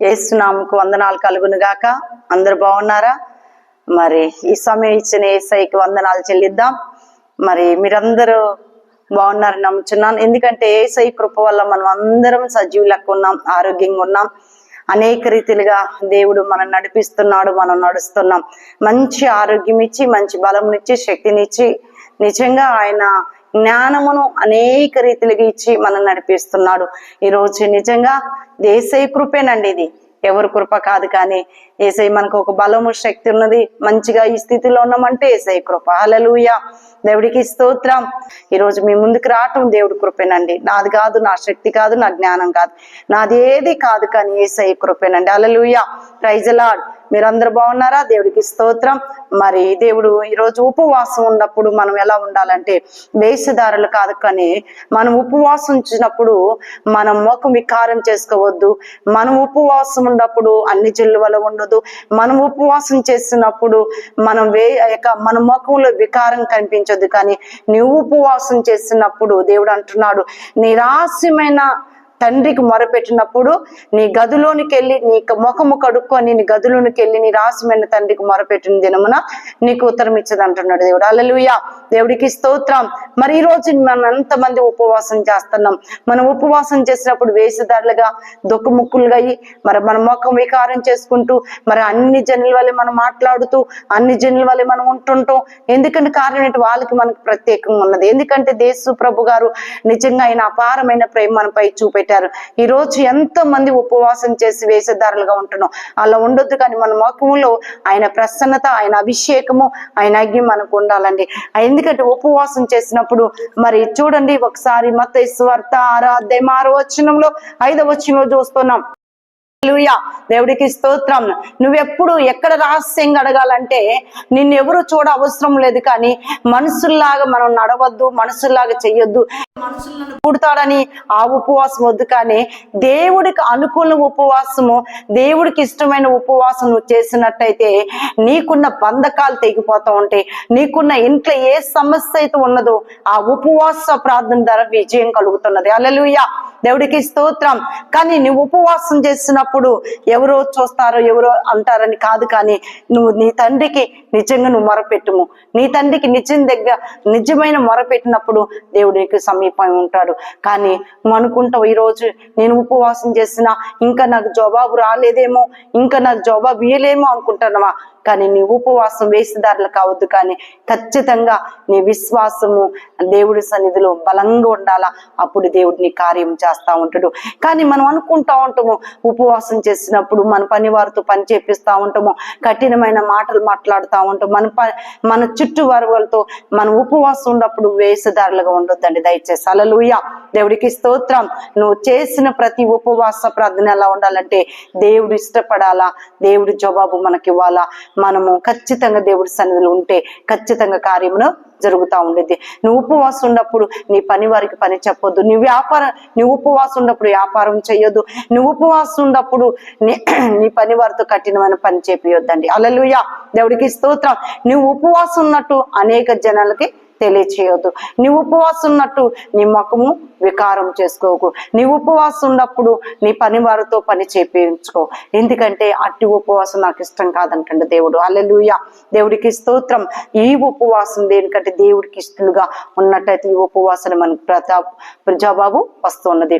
ఏసునామకు వందనాలు కలుగును గాక. అందరు బాగున్నారా? మరి ఈ సమయం ఇచ్చిన ఏసైకి వందనాలు చెల్లిద్దాం. మరి మీరందరూ బాగున్నారని నమ్ముచున్నాను. ఎందుకంటే ఏసై కృప వల్ల మనం అందరం సజీవులకు ఉన్నాం ఆరోగ్యంగా ఉన్నాం. అనేక రీతిలుగా దేవుడు మనం నడిపిస్తున్నాడు మనం నడుస్తున్నాం. మంచి ఆరోగ్యం ఇచ్చి మంచి బలంనిచ్చి శక్తినిచ్చి నిజంగా ఆయన జ్ఞానమును అనేక రీతిలుగా ఇచ్చి మనం నడిపిస్తున్నాడు. ఈ రోజు నిజంగా దేశ కృపేనండి ఇది. ఎవరి కృప కాదు కానీ ఏసై మనకు ఒక బలము శక్తి ఉన్నది. మంచిగా ఈ స్థితిలో ఉన్నామంటే ఏసై కృప. అలలుయ దేవుడికి స్తోత్రం. ఈ రోజు మీ ముందుకు రావటం దేవుడి కృపేనండి. నాది కాదు నా శక్తి కాదు నా జ్ఞానం కాదు. నాది ఏది కాదు కానీ ఏసై కృపేనండి. అలలుయ ప్రైజ్ లాడ్ మీరందరూ బాగున్నారా? దేవుడికి స్తోత్రం. మరి దేవుడు ఈరోజు ఉపవాసం ఉన్నప్పుడు మనం ఎలా ఉండాలంటే వేషధారులు కాదు కానీ మనం ఉపవాసం ఉంచినప్పుడు మనం ముఖం వికారం చేసుకోవద్దు. మనం ఉపవాసం ఉన్నప్పుడు అన్ని జిల్లు వల్ల ఉండదు. మనం ఉపవాసం చేస్తున్నప్పుడు మనం వే యొక్క మన ముఖంలో వికారం కనిపించదు. కానీ నువ్వు ఉపవాసం చేస్తున్నప్పుడు దేవుడు అంటున్నాడు నిరాశమైన తండ్రికి మొరపెట్టినప్పుడు నీ గదిలోనికి వెళ్ళి నీ ముఖము కడుక్కొని నీ గదిలోనికి వెళ్ళి నీ రాసమైన తండ్రికి మొరపెట్టిన దినమున నీకు ఉత్తరం ఇచ్చదు అంటున్నాడు దేవుడు. అల్లెలుయ దేవుడికి స్తోత్రం. మరి ఈ రోజు మనం ఎంతమంది ఉపవాసం చేస్తున్నాం? మనం ఉపవాసం చేసినప్పుడు వేసిదారులుగా దుఃఖముక్కులుగా అయ్యి మరి మన ముఖం వికారం చేసుకుంటూ మరి అన్ని జనుల వల్ల మనం మాట్లాడుతూ అన్ని జనుల వల్ల మనం ఉంటుంటాం ఎందుకంటే కారణం ఏంటి? వాళ్ళకి మనకు ప్రత్యేకంగా ఉన్నది. ఎందుకంటే దేశు ప్రభు గారు నిజంగా ఆయన అపారమైన ప్రేమ మనపై పెట్టారు. ఈ రోజు ఎంతో మంది ఉపవాసం చేసి వేషధారులుగా ఉంటున్నాం? అలా ఉండొద్దు కానీ మన ముఖంలో ఆయన ప్రసన్నత ఆయన అభిషేకము ఆయన అగ్ని మనకు ఉండాలండి. ఎందుకంటే ఉపవాసం చేసినప్పుడు మరి చూడండి ఒకసారి మత స్వార్థ ఆరాధ్యం ఆరో వచనంలో ఐదవ వచనంలో చూస్తున్నాం హల్లెలూయా. దేవుడికి స్తోత్రం. నువ్వెప్పుడు ఎక్కడ రహస్యంగా అడగాలంటే నిన్ను ఎవరు చూడ అవసరం లేదు కానీ మనుషుల్లాగా మనం నడవద్దు మనుషుల్లాగా చెయ్యొద్దు. మనుషులను పుడతాడని ఆ ఉపవాసం వద్దు కానీ దేవుడికి అనుకూల ఉపవాసము దేవుడికి ఇష్టమైన ఉపవాసం నువ్వు చేసినట్టయితే నీకున్న బంధకాలు తెగిపోతూ ఉంటాయి. నీకున్న ఇంట్లో ఏ సమస్య అయితే ఉన్నదో ఆ ఉపవాస ప్రార్థన ద్వారా విజయం కలుగుతున్నది. అలలుయ దేవుడికి స్తోత్రం. కానీ నువ్వు ఉపవాసం చేసినప్పుడు ఎవరో చూస్తారో ఎవరో అంటారని కాదు కానీ నువ్వు నీ తండ్రికి నిజంగా నువ్వు మొరపెట్టుము. నీ తండ్రికి నిజం దగ్గర నిజమైన మొరపెట్టినప్పుడు దేవుడు నీకు సమీపం ఉంటాడు. కానీ నువ్వు అనుకుంటావు ఈరోజు నేను ఉపవాసం చేసిన ఇంకా నాకు జవాబు రాలేదేమో ఇంకా నాకు జవాబు ఇయ్యలేమో అనుకుంటున్నావా? కానీ నీ ఉపవాసం వేసిదారులు కావద్దు కానీ ఖచ్చితంగా నీ విశ్వాసము దేవుడి సన్నిధిలో బలంగా ఉండాలా? అప్పుడు దేవుడు నీ కార్యం చేస్తా ఉంటాడు. కానీ మనం అనుకుంటా ఉంటాము ఉపవాసం చేసినప్పుడు మన పని వారితో పని చేపిస్తూ ఉంటాము కఠినమైన మాటలు మాట్లాడుతూ ఉంటాం మన మన చుట్టూ వాళ్ళతో మనం ఉపవాసం ఉన్నప్పుడు వేషధారులుగా ఉండొద్దండి దయచేసి. అలలుయ దేవుడికి స్తోత్రం. నువ్వు చేసిన ప్రతి ఉపవాస ప్రార్థన ఎలా ఉండాలంటే దేవుడు ఇష్టపడాలా? దేవుడి జవాబు మనకి ఇవ్వాలా మనము ఖచ్చితంగా దేవుడి సన్నిధిలో ఉంటే ఖచ్చితంగా కార్యమును జరుగుతూ ఉండేది. నువ్వు ఉపవాసం ఉన్నప్పుడు నీ పని వారికి పని చెప్పొద్దు. నీ వ్యాపారం నువ్వు ఉపవాసం ఉన్నప్పుడు వ్యాపారం చేయొద్దు నువ్వు ఉపవాసం ఉన్నప్పుడు నీ నీ పని వారితో కఠినమైన పని చేపియొద్దండి. అలలుయ దేవుడికి స్తోత్రం. నువ్వు ఉపవాసం ఉన్నట్టు అనేక జనాలకి తెలియచేయొద్దు. నీవు ఉపవాసం ఉన్నట్టు నీ ముఖము వికారం చేసుకోకు. నీ ఉపవాసం ఉన్నప్పుడు నీ పని వారితో పని చేపించుకో. ఎందుకంటే అట్టి ఉపవాసం నాకు ఇష్టం కాదంటండి దేవుడు. అల్లెలుయ దేవుడికి స్తోత్రం. ఈ ఉపవాసం దేనికంటే దేవుడికి ఇష్టలుగా ఉన్నట్టయితే ఈ ఉపవాసం మనకు ప్రతా ప్రజాబాబు వస్తున్నది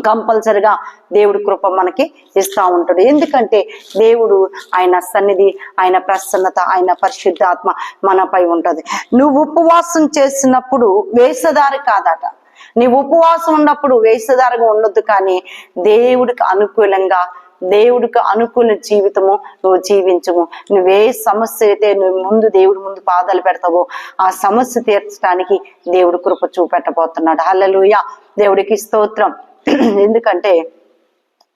కంపల్సరిగా దేవుడి కృప మనకి ఇస్తా ఉంటాడు ఎందుకంటే దేవుడు ఆయన సన్నిధి ఆయన ప్రసన్నత ఆయన పరిశుద్ధాత్మ మనపై ఉంటుంది. నువ్వు ఉపవాసం చేసినప్పుడు వేషధారి కాదట. నీవు ఉపవాసం ఉన్నప్పుడు వేషధారిగా ఉండొద్దు కానీ దేవుడికి అనుకూలంగా దేవుడికి అనుకూల జీవితము నువ్వు జీవించము. నువ్వే సమస్య అయితే నువ్వు ముందు దేవుడి ముందు పాదాలు పెడతావో. ఆ సమస్య తీర్చడానికి దేవుడు కృప చూపెట్టబోతున్నాడు. హల్లలుయ. దేవుడికి స్తోత్రం. ఎందుకంటే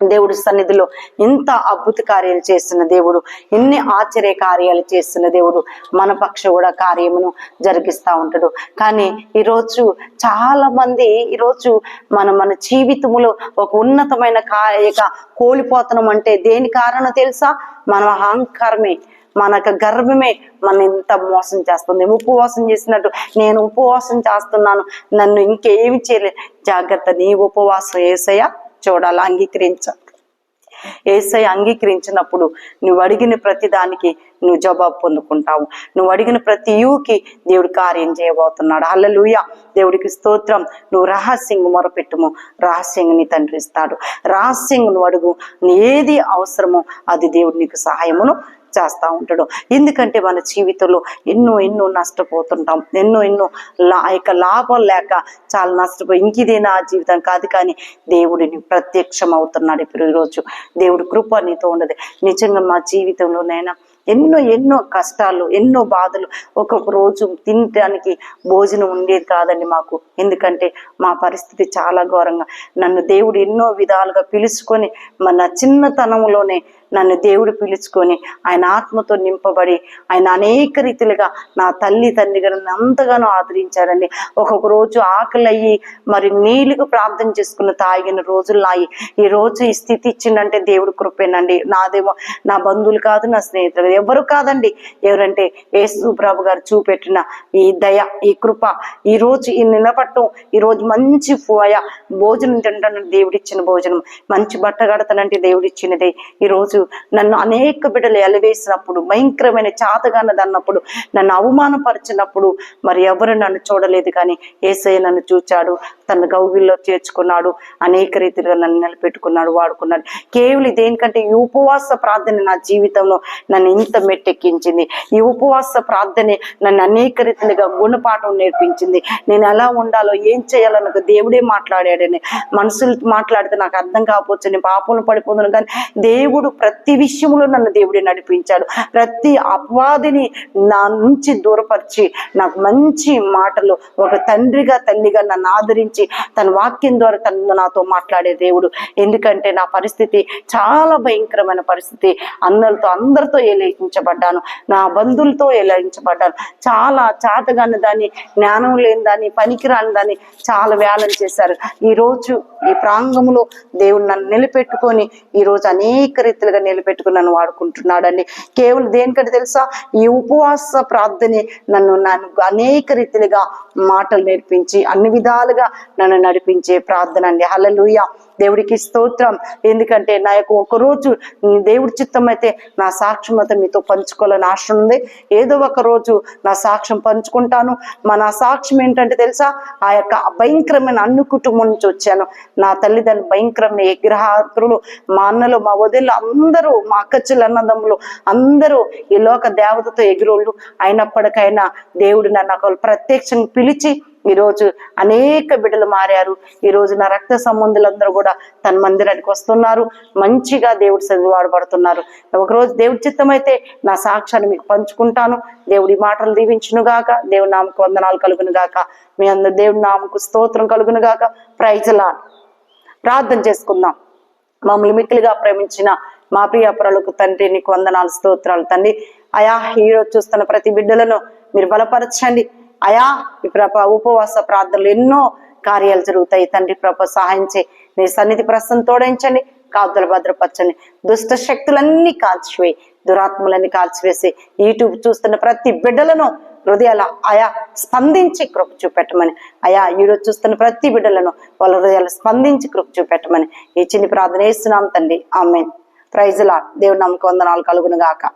దేవుడు సన్నిధిలో ఇంత అద్భుత కార్యాలు చేస్తున్న దేవుడు ఎన్ని ఆశ్చర్య కార్యాలు చేస్తున్న దేవుడు మన పక్ష కూడా కార్యమును జరిగిస్తూ ఉంటాడు. కానీ ఈరోజు చాలా మంది ఈరోజు మన మన జీవితములో ఒక ఉన్నతమైన కార్యక కోల్పోతున్నాం అంటే దేని కారణం తెలుసా? మన అహంకారమే మనకు గర్వమే మన ఇంత మోసం చేస్తుంది. ఉపవాసం చేసినట్టు నేను ఉపవాసం చేస్తున్నాను నన్ను ఇంకేమి చేయలేదు. జాగ్రత్త నీ ఉపవాసం ఏసయ్య. చూడాలి అంగీకరించాలి. ఏసై అంగీకరించినప్పుడు నువ్వు అడిగిన ప్రతి దానికి నువ్వు జవాబు పొందుకుంటావు. నువ్వు అడిగిన ప్రతి యూకి దేవుడు కార్యం చేయబోతున్నాడు. అల్లలుయ దేవుడికి స్తోత్రం. నువ్వు రహస్యంగా మొరపెట్టుము. రహస్యంగా నీ తండ్రి ఇస్తాడు. రహస్యంగా నువ్వు అడుగు. నీ ఏది అవసరమో అది దేవుడు నీకు సహాయమును చేస్తూ ఉంటాడు. ఎందుకంటే మన జీవితంలో ఎన్నో ఎన్నో నష్టపోతుంటాం. ఎన్నో ఎన్నో లా యొక్క లాభం లేక చాలా నష్టపోయి ఇంక ఇదే నా జీవితం కాదు కానీ దేవుడిని ప్రత్యక్షం అవుతున్నాడు ఇప్పుడు ఈరోజు దేవుడి కృప నీతో ఉండదు. నిజంగా మా జీవితంలోనైనా ఎన్నో ఎన్నో కష్టాలు ఎన్నో బాధలు ఒక్కొక్క రోజు తినడానికి భోజనం ఉండేది కాదండి మాకు. ఎందుకంటే మా పరిస్థితి చాలా ఘోరంగా. నన్ను దేవుడు ఎన్నో విధాలుగా పిలుచుకొని మన చిన్నతనంలోనే నన్ను దేవుడు పిలుచుకొని ఆయన ఆత్మతో నింపబడి ఆయన అనేక రీతిలుగా నా తల్లి తండ్రి గారు అంతగానో ఆదరించారండి ఒక్కొక్క రోజు ఆకలి అయ్యి మరి నీళ్ళకు ప్రార్థన చేసుకుని తాగిన రోజులు నాయి ఈ రోజు ఈ స్థితి ఇచ్చిందంటే దేవుడు కృపేనండి. నాదేమో నా బంధువులు కాదు నా స్నేహితులు ఎవరు కాదండి. ఎవరంటే యేసు ప్రభు గారు చూపెట్టిన ఈ దయ ఈ కృప ఈ రోజు ఈ నిలబట్టం ఈ రోజు మంచి భోజనం తింటానంటే దేవుడిచ్చిన భోజనం. మంచి బట్ట కడతానంటే దేవుడిచ్చినదే. ఈ రోజు నన్ను అనేక బిడ్డలు ఎలవేసినప్పుడు భయంకరమైన చాతగానది అన్నప్పుడు నన్ను అవమానపరిచినప్పుడు మరి ఎవరు నన్ను చూడలేదు కానీ ఏసయ్య నన్ను చూచాడు. తన గౌగిల్లో చేర్చుకున్నాడు. అనేక రీతిలుగా నన్ను నిలబెట్టుకున్నాడు వాడుకున్నాడు. కేవలం దేనికంటే ఈ ఉపవాస ప్రార్థన నా జీవితంలో నన్ను ఇంత మెట్టెక్కించింది. ఈ ఉపవాస ప్రార్థనే నన్ను అనేక రీతిగా గుణపాఠం నేర్పించింది. నేను ఎలా ఉండాలో ఏం చేయాలో నాకు దేవుడే మాట్లాడాడని మనుషులు మాట్లాడితే నాకు అర్థం కాకపోవచ్చు నేను పాపంలో పడిపోతున్నాను. కానీ దేవుడు ప్రతి విషయంలో నన్ను దేవుడే నడిపించాడు. ప్రతి అపవాదిని నా నుంచి దూరపరిచి నాకు మంచి మాటలు ఒక తండ్రిగా తల్లిగా నన్ను ఆదరించి తన వాక్యం ద్వారా తను నాతో మాట్లాడే దేవుడు. ఎందుకంటే నా పరిస్థితి చాలా భయంకరమైన పరిస్థితి. అందరితో అందరితో ఏలయించబడ్డాను. నా బంధువులతో ఏలయించబడ్డాను. చాలా చాతగాని దాన్ని జ్ఞానం లేని దాన్ని పనికిరాని దాన్ని చాలా వేలం చేశారు. ఈ రోజు ఈ ప్రాంగంలో దేవుడు నన్ను నిలబెట్టుకొని ఈ రోజు అనేక రీతిలుగా నిలబెట్టుకుని నన్ను వాడుకుంటున్నాడండి. కేవలం దేనికంటే తెలుసా? ఈ ఉపవాస ప్రార్థనే నన్ను నన్ను అనేక రీతిలుగా మాటలు నేర్పించి అన్ని విధాలుగా నన్ను నడిపించే ప్రార్థన అండి. హలలుయ దేవుడికి స్తోత్రం. ఎందుకంటే నా యొక్క ఒక రోజు దేవుడి చిత్తం అయితే నా సాక్ష్యం అయితే మీతో పంచుకోవాలని ఆశ ఉంది. ఏదో ఒక రోజు నా సాక్ష్యం పంచుకుంటాను. మా నా సాక్ష్యం ఏంటంటే తెలుసా? ఆ యొక్క భయంకరమైన అన్ను కుటుంబం నుంచి వచ్చాను. నా తల్లిదండ్రులు భయంకరమైన విగ్రహాతులు మా అన్నలు మా వదిలు అందరూ మా అక్కచ్చులు అన్నదమ్ములు అందరూ ఈ లోక దేవతతో ఎగిరోళ్ళు. అయినప్పటికైనా దేవుడు నన్ను ఒక ప్రత్యక్షంగా పిలిచి ఈరోజు అనేక బిడ్డలు మారారు. ఈ రోజు నా రక్త సంబంధులందరూ కూడా తన మందిరానికి వస్తున్నారు. మంచిగా దేవుడి సన్నిధి వాడబడుతున్నారు ఒకరోజు దేవుడి చిత్తం అయితే నా సాక్ష్యాన్ని మీకు పంచుకుంటాను. దేవుడి మాటలు దీవించునుగాక దేవుడి నామకు వందనాలు కలుగునుగాక మీ అందరు దేవుడి నామకు స్తోత్రం కలుగునుగాక ప్రైజలా ప్రార్థన చేసుకుందాం. మమ్మల్ని మిక్కిలిగా ప్రేమించిన మా ప్రియ పరులకు తండ్రి నీకు వందనాలు స్తోత్రాలు. తండ్రి అయా హీరో చూస్తున్న ప్రతి బిడ్డలను మీరు బలపరచండి. అయా ఈ ప్రభ ఉపవాస ప్రార్థనలు ఎన్నో కార్యాలు జరుగుతాయి. తండ్రి ప్రభ సహాయం చేయి. నీ సన్నిధి ప్రస్తుతం తోడించండి కాపుదలు భద్రపరచండి. దుష్ట శక్తులన్నీ కాల్చివేయి దురాత్మలన్నీ కాల్చివేసి యూట్యూబ్ చూస్తున్న ప్రతి బిడ్డలను హృదయాల ఆయా స్పందించి కృప చూపెట్టమని. అయా ఈరోజు చూస్తున్న ప్రతి బిడ్డలను వాళ్ళ హృదయాలు స్పందించి కృప చూపెట్టమని. ఈ చిన్ని ప్రార్థన వేస్తున్నాం తండ్రి. ఆమె ప్రైజ్లా దేవుడు నమ్మకం వందనాలు కలుగును గాక.